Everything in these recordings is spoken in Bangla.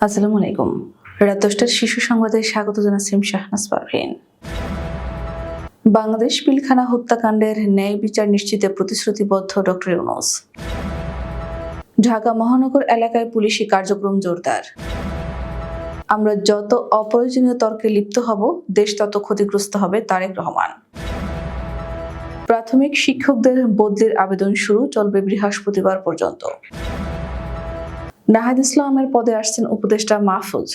আসসালামু আলাইকুম। রাত দশটার শিশু সংবাদে স্বাগত জানাচ্ছি শাহনাজ পারভিন। বাংলাদেশ পিলখানা হত্যাকাণ্ডের ন্যায় বিচার নিশ্চিতে প্রতিশ্রুতিবদ্ধ ডক্টর ইউনুস। ঢাকা মহানগর এলাকায় পুলিশি কার্যক্রম জোরদার। আমরা যত অপ্রয়োজনীয় তর্কে লিপ্ত হব, দেশ তত ক্ষতিগ্রস্ত হবে তারেক রহমান। প্রাথমিক শিক্ষকদের বদলির আবেদন শুরু, চলবে বৃহস্পতিবার পর্যন্ত। নাহাদ ইসলামের পদে আসছেন উপদেষ্টা মাহফুজ।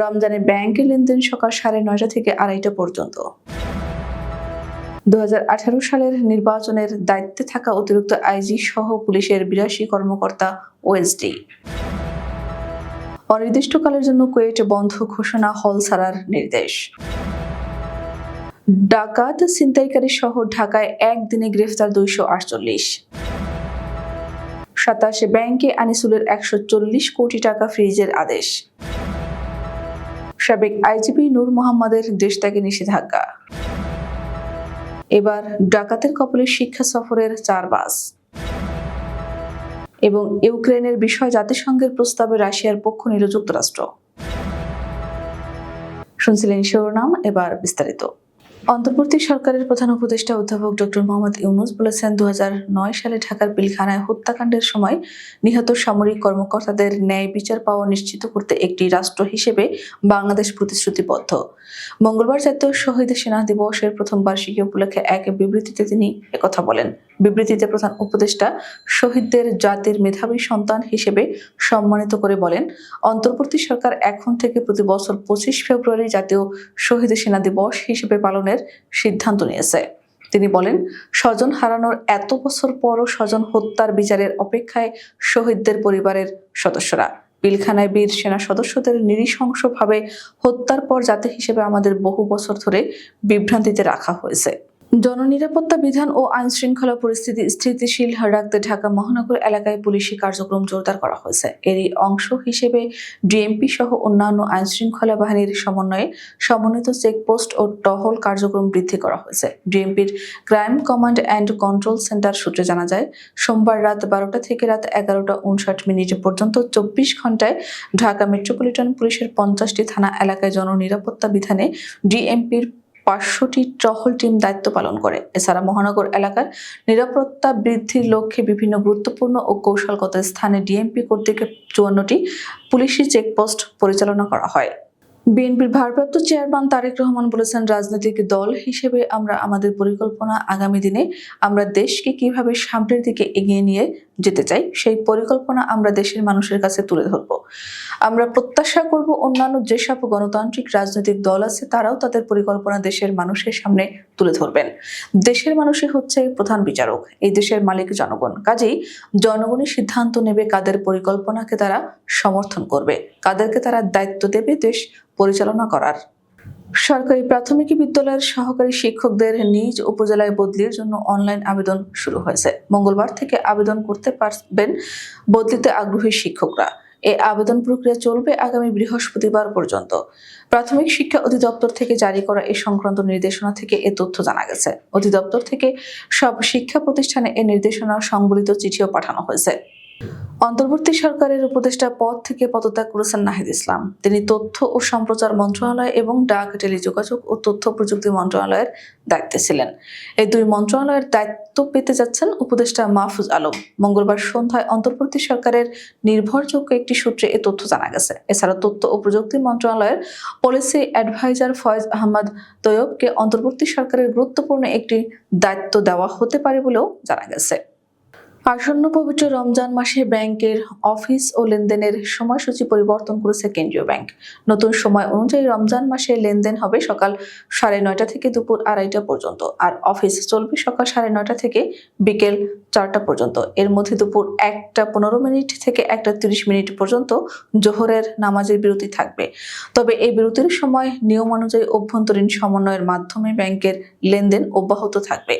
রমজানে ব্যাংকে লেনদেন সকাল সাড়ে নয়টা থেকে আড়াইটা পর্যন্ত। দুই হাজার আঠারো সালের নির্বাচনের দায়িত্বে থাকা অতিরিক্ত আইজি সহ পুলিশের বিরাশি কর্মকর্তা ওএসডি। অনির্দিষ্টকালের জন্য কুয়েট বন্ধ ঘোষণা হল ছাড়ার নির্দেশ। ডাকাত ছিনতাইকারী সহ ঢাকায় একদিনে গ্রেফতার দুইশো আটচল্লিশ। সাতাশে ব্যাংকে আনিসুলের একশো চল্লিশ কোটি টাকা ফ্রিজের আদেশ। সাবেক আইজিপি নূর মোহাম্মদের দেশ ত্যাগে নিষেধাজ্ঞা। এবার ডাকাতের কবলে শিক্ষা সফরের চার বাস। এবং ইউক্রেনের বিষয় জাতিসংঘের প্রস্তাবে রাশিয়ার পক্ষ নিল যুক্তরাষ্ট্র। শুনছিলেন শিরোনাম, এবার বিস্তারিত। অন্তর্বর্তী সরকারের প্রধান উপদেষ্টা অধ্যাপক ডক্টর মোহাম্মদ ইউনুস বলেছেন দু হাজার নয় সালে ঢাকার পিলখানায় হত্যাকাণ্ডের সময় নিহত সামরিক কর্মকর্তাদের ন্যায় বিচার পাওয়া নিশ্চিত করতে একটি রাষ্ট্র হিসেবে বাংলাদেশ প্রতিশ্রুতিবদ্ধ। মঙ্গলবার জাতীয় শহীদ সেনা দিবসের প্রথম বার্ষিকী উপলক্ষে এক বিবৃতিতে তিনি একথা বলেন। বিবৃতিতে প্রধান উপদেষ্টা শহীদদের জাতির মেধাবী সন্তান হিসেবে সম্মানিত করে বলেন, অন্তর্বর্তী সরকার এখন থেকে প্রতি বছর পঁচিশ ফেব্রুয়ারি জাতীয় শহীদ সেনা দিবস হিসেবে পালনের সিদ্ধান্ত নিয়েছে। তিনি বলেন, স্বজন হারানোর এত বছর পরও স্বজন হত্যার বিচারের অপেক্ষায় শহীদদের পরিবারের সদস্যরা। পিলখানায় বীর সেনা সদস্যদের নৃশংসভাবে হত্যার পর জাতি হিসেবে আমাদের বহু বছর ধরে বিভ্রান্তিতে রাখা হয়েছে। জননিরাপত্তা বিধান ও আইন শৃঙ্খলা পরিস্থিতি স্থিতিশীল রাখতে ঢাকা মহানগর এলাকায় পুলিশি কার্যক্রম জোরদার করা হয়েছে। এরই অংশ হিসেবে ডিএমপি সহ অন্যান্য আইন শৃঙ্খলা বাহিনীর সমন্বয়ে সমন্বিত চেকপোস্ট ও টহল কার্যক্রম বৃদ্ধি করা হয়েছে। ডিএমপির crime command and control centre সূত্রে জানা যায়, সোমবার রাত বারোটা থেকে রাত এগারোটা উনষাট মিনিট পর্যন্ত চব্বিশ ঘন্টায় ঢাকা মেট্রোপলিটন পুলিশের পঞ্চাশটি থানা এলাকায় জননিরাপত্তা বিধানে ডিএমপির পাঁচশোটি টহল টিম দায়িত্ব পালন করে। এছাড়া মহানগর এলাকার নিরাপত্তা বৃদ্ধির লক্ষ্যে বিভিন্ন গুরুত্বপূর্ণ ও কৌশলগত স্থানে ডিএমপি কর্তৃক চুয়ান্নটি পুলিশি চেকপোস্ট পরিচালনা করা হয়। বিএনপির ভারপ্রাপ্ত চেয়ারম্যান তারেক রহমান বলেছেন, রাজনৈতিক দল হিসেবে আমরা আমাদের পরিকল্পনা আগামী দিনে আমরা দেশকে কীভাবে সামনের দিকে এগিয়ে নিয়ে যেতে চাই, সেই পরিকল্পনা আমরা দেশের মানুষের কাছে তুলে ধরব। আমরা প্রত্যাশা করব অন্যান্য যেসব গণতান্ত্রিক রাজনৈতিক দল আছে, তারাও তাদের পরিকল্পনা দেশের মানুষের সামনে তুলে ধরবেন। দেশের মানুষই হচ্ছে প্রধান বিচারক, এই দেশের মালিক জনগণ। কাজেই জনগণই সিদ্ধান্ত নেবে কাদের পরিকল্পনাকে তারা সমর্থন করবে, কাদেরকে তারা দায়িত্ব দেবে দেশ পরিচালনা করার। সরকারি প্রাথমিক বিদ্যালয়ের সহকারী শিক্ষকদের নিজ উপজেলায় বদলির জন্য অনলাইন আবেদন শুরু হয়েছে। মঙ্গলবার থেকে আবেদন করতে পারবেন বদলিতে আগ্রহী শিক্ষকরা। এই আবেদন প্রক্রিয়া চলবে আগামী বৃহস্পতিবার পর্যন্ত। প্রাথমিক শিক্ষা অধিদপ্তর থেকে জারি করা এ সংক্রান্ত নির্দেশনা থেকে এ তথ্য জানা গেছে। অধিদপ্তর থেকে সব শিক্ষা প্রতিষ্ঠানে এ নির্দেশনা সংবলিত চিঠিও পাঠানো হয়েছে। অন্তর্বর্তী সরকারের উপদেষ্টা পদ থেকে পদত্যাগ করেছেন নাহিদ ইসলাম। তিনি তথ্য ও সম্প্রচার মন্ত্রণালয় এবং ডাক, টেলিযোগাযোগ ও তথ্য প্রযুক্তি মন্ত্রণালয়ের দায়িত্বে ছিলেন। এই দুই মন্ত্রণালয়ের দায়িত্ব পেতে যাচ্ছেন উপদেষ্টা মাহফুজ আলম। মঙ্গলবার সন্ধ্যায় অন্তর্বর্তী সরকারের নির্ভরযোগ্য একটি সূত্রে এ তথ্য জানা গেছে। এছাড়া তথ্য ও প্রযুক্তি মন্ত্রণালয়ের পলিসি অ্যাডভাইজার ফয়েজ আহমদ তৈয়বকে অন্তর্বর্তী সরকারের গুরুত্বপূর্ণ একটি দায়িত্ব দেওয়া হতে পারে বলেও জানা গেছে। আসন্ন পবিত্র রমজান মাসে ব্যাংকের অফিস ও লেনদেনের সময়সূচি পরিবর্তন করেছে কেন্দ্রীয় ব্যাংক। নতুন সময় অনুযায়ী রমজান মাসে লেনদেন হবে সকাল সাড়ে নয়টা থেকে দুপুর আড়াইটা পর্যন্ত আর অফিস চলবে সকাল সাড়ে নয়টা থেকে বিকেল চারটা পর্যন্ত। এর মধ্যে দুপুর একটা পনেরো মিনিট থেকে একটা তিরিশ মিনিট পর্যন্ত জোহরের নামাজের বিরতি থাকবে। তবে এই বিরতির সময় নিয়ম অনুযায়ী অভ্যন্তরীণ সমন্বয়ের মাধ্যমে ব্যাংকের লেনদেন অব্যাহত থাকবে।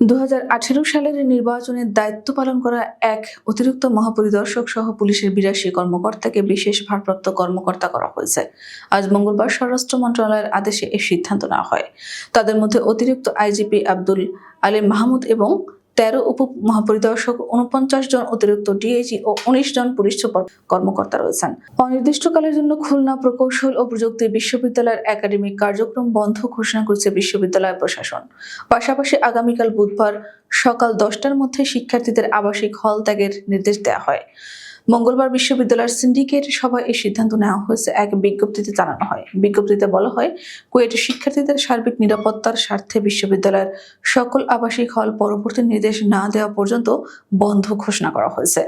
দুহাজার আঠেরো সালের নির্বাচনের দায়িত্ব পালন করা এক অতিরিক্ত মহাপরিদর্শক সহ পুলিশের বিরাশি কর্মকর্তাকে বিশেষ ভারপ্রাপ্ত কর্মকর্তা করা হয়েছে। আজ মঙ্গলবার স্বরাষ্ট্র মন্ত্রণালয়ের আদেশে এ সিদ্ধান্ত নেওয়া হয়। তাদের মধ্যে অতিরিক্ত আইজিপি আব্দুল আলী মাহমুদ এবং তেরো উপ মহাপরিদর্শক উনপঞ্চাশ জন অতিরিক্ত ডিএজি ও উনিশ জন পুলিশ সুপার কর্মকর্তা রয়েছেন। অনির্দিষ্টকালের জন্য খুলনা প্রকৌশল ও প্রযুক্তি বিশ্ববিদ্যালয়ের একাডেমিক কার্যক্রম বন্ধ ঘোষণা করেছে বিশ্ববিদ্যালয় প্রশাসন। পাশাপাশি আগামীকাল বুধবার সকাল দশটার মধ্যে শিক্ষার্থীদের আবাসিক হল ত্যাগের নির্দেশ দেওয়া হয়। মঙ্গলবার বিশ্ববিদ্যালয়ের সিন্ডিকেট সভায় এই সিদ্ধান্ত নেওয়া হয়েছে। এক বিজ্ঞপ্তিতে জানানো হয়। বিজ্ঞপ্তিতে বলা হয়, কুয়েটে শিক্ষার্থীদের সার্বিক নিরাপত্তার স্বার্থে বিশ্ববিদ্যালয়ের সকল আবাসিক হল পরবর্তী নির্দেশ না দেওয়া পর্যন্ত বন্ধ ঘোষণা করা হয়েছে।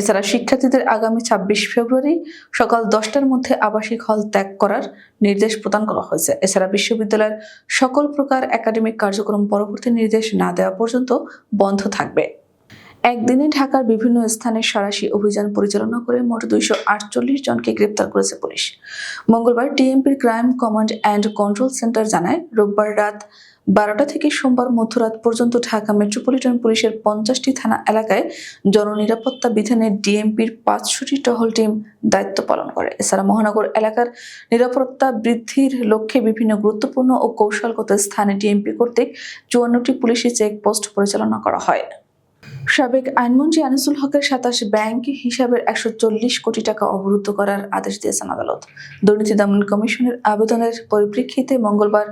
এছাড়া শিক্ষার্থীদের আগামী ছাব্বিশ ফেব্রুয়ারি সকাল দশটার মধ্যে আবাসিক হল ত্যাগ করার নির্দেশ প্রদান করা হয়েছে। এছাড়া বিশ্ববিদ্যালয়ের সকল প্রকার একাডেমিক কার্যক্রম পরবর্তী নির্দেশ না দেওয়া পর্যন্ত বন্ধ থাকবে। একদিনে ঢাকার বিভিন্ন স্থানে সারাশি অভিযান পরিচালনা করে মোট দুইশো আটচল্লিশ জনকে গ্রেপ্তার করেছে পুলিশ। মঙ্গলবার টিএমপির crime command and control centre জানায়, রোববার রাত বারোটা থেকে সোমবার মধ্যরাত পর্যন্ত ঢাকা মেট্রোপলিটন পুলিশের পঞ্চাশটি থানা এলাকায় জননিরাপত্তা বিধানে ডিএমপির পাঁচশোটি টহল টিম দায়িত্ব পালন করে। এছাড়া মহানগর এলাকার নিরাপত্তা বৃদ্ধির লক্ষ্যে বিভিন্ন গুরুত্বপূর্ণ ও কৌশলগত স্থানে ডিএমপি কর্তৃক চুয়ান্নটি পুলিশি চেকপোস্ট পরিচালনা করা হয়। সাবেক আইনমন্ত্রী আনিসুল হকের সাতাশ ব্যাংক হিসাবের একশো চল্লিশ কোটি টাকা অবরুদ্ধ করার আদেশ দিয়েছেন আদালত। দুর্নীতি দমন কমিশনের আবেদনের পরিপ্রেক্ষিতে মঙ্গলবার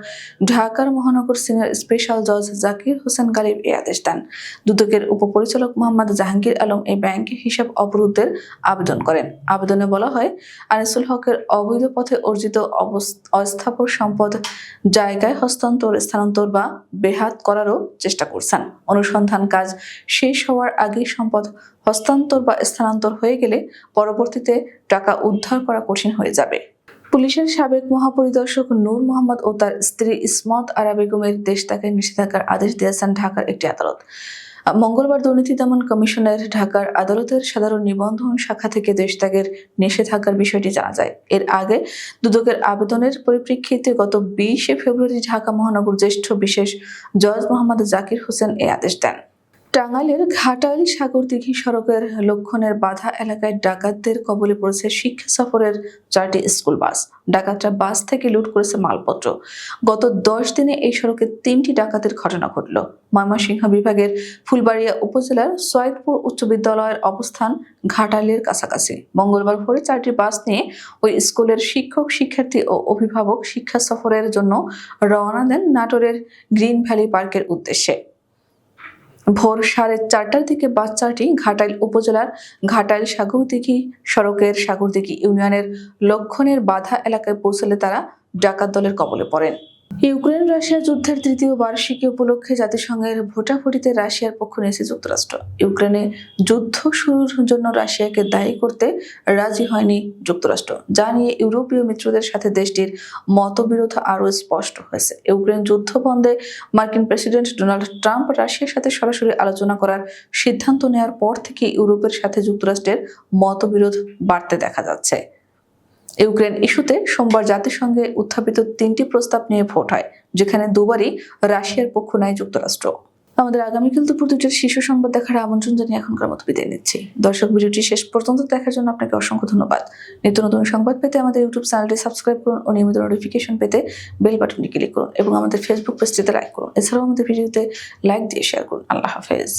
ঢাকার মহানগর সিনিয়র স্পেশাল জজ জাকির হোসেন গালিব এই আদেশ দেন। দুদকের উপপরিচালক মোহাম্মদ জাহাঙ্গীর আলম এই ব্যাংক হিসাব অবরুদ্ধের আবেদন করেন। আবেদনে বলা হয়, আনিসুল হকের অবৈধ পথে অর্জিত অস্থাবর সম্পদ জায়গায় হস্তান্তর, স্থানান্তর বা বেহাত করারও চেষ্টা করছেন। অনুসন্ধান কাজ শেষ হওয়ার আগে সম্পদ হস্তান্তর বা স্থানান্তর হয়ে গেলে পরবর্তীতে টাকা উদ্ধার করা কঠিন হয়ে যাবে। পুলিশের সাবেক মহাপরিদর্শক নূর মোহাম্মদ ও তার স্ত্রী ইসমত আরা বেগমের দেশ ত্যাগের নিষেধাজ্ঞার আদেশ দিয়েছেন ঢাকার একটি আদালত। মঙ্গলবার দুর্নীতি দমন কমিশনের ঢাকার আদালতের সাধারণ নিবন্ধন শাখা থেকে দেশ ত্যাগের নিষেধাজ্ঞার বিষয়টি জানা যায়। এর আগে দুদকের আবেদনের পরিপ্রেক্ষিতে গত বিশে ফেব্রুয়ারি ঢাকা মহানগর জ্যেষ্ঠ বিশেষ জজ মোহাম্মদ জাকির হোসেন এই আদেশ দেন। টাঙ্গাইলের ঘাটাইল সাগরদিঘি সড়কের লক্ষণের বাধা এলাকায় ডাকাতদের কবলে পড়েছে শিক্ষা সফরের চারটি স্কুল বাস। ডাকাতরা বাস থেকে লুট করেছে মালপত্র। গত দশ দিনে এই সড়কে তিনটি ডাকাতের ঘটনা ঘটল। ময়মনসিংহ বিভাগের ফুলবাড়িয়া উপজেলার সৈয়দপুর উচ্চ বিদ্যালয়ের অবস্থান ঘাটালের কাছাকাছি। মঙ্গলবার ভোরে চারটি বাস নিয়ে ওই স্কুলের শিক্ষক, শিক্ষার্থী ও অভিভাবক শিক্ষা সফরের জন্য রওনা দেন নাটোরের গ্রিন ভ্যালি পার্কের উদ্দেশ্যে। ভোর সাড়ে চারটার দিকে বাচ্চাটি ঘাটাইল উপজেলার ঘাটাইল সাগরদিঘি সড়কের সাগরদিঘি ইউনিয়নের লক্ষণের বাধা এলাকায় পৌঁছলে তারা ডাকাত দলের কবলে পড়েন। ইউক্রেন রাশিয়া যুদ্ধের তৃতীয় বার্ষিকী উপলক্ষে জাতিসংঘের ভোটাভুটিতে রাশিয়ার পক্ষ নিয়েছে যুক্তরাষ্ট্র। ইউক্রেনে যুদ্ধ শুরুর জন্য রাশিয়াকে দায়ী করতে রাজি হয়নি যুক্তরাষ্ট্র, যা নিয়ে ইউরোপীয় মিত্রদের সাথে দেশটির মতবিরোধ আরও স্পষ্ট হয়েছে। ইউক্রেন যুদ্ধ বন্ধে মার্কিন প্রেসিডেন্ট ডোনাল্ড ট্রাম্প রাশিয়ার সাথে সরাসরি আলোচনা করার সিদ্ধান্ত নেওয়ার পর থেকে ইউরোপের সাথে যুক্তরাষ্ট্রের মতবিরোধ বাড়তে দেখা যাচ্ছে। ইউক্রেন ইস্যুতে সোমবার জাতিসংঘে উত্থাপিত তিনটি প্রস্তাব নিয়ে ভোট হয়, যেখানে দুবারই রাশিয়ার পক্ষ নেয় যুক্তরাষ্ট্র। আমাদের আগামীকাল দুপুর দুটোর শীর্ষ সংবাদ দেখার আমন্ত্রণ জানিয়ে এখনকার মতো বিদায় নিচ্ছি। দর্শক, ভিডিওটি শেষ পর্যন্ত দেখার জন্য আপনাকে অসংখ্য ধন্যবাদ। নিত্য নতুন সংবাদ পেতে আমাদের ইউটিউব চ্যানেলটি সাবস্ক্রাইব করুন ও নিয়মিত নোটিফিকেশন পেতে বেল বাটনটি ক্লিক করুন এবং আমাদের ফেসবুক পেজটিতে লাইক করুন। এছাড়াও আমাদের ভিডিওতে লাইক দিয়ে শেয়ার করুন। আল্লাহ হাফেজ।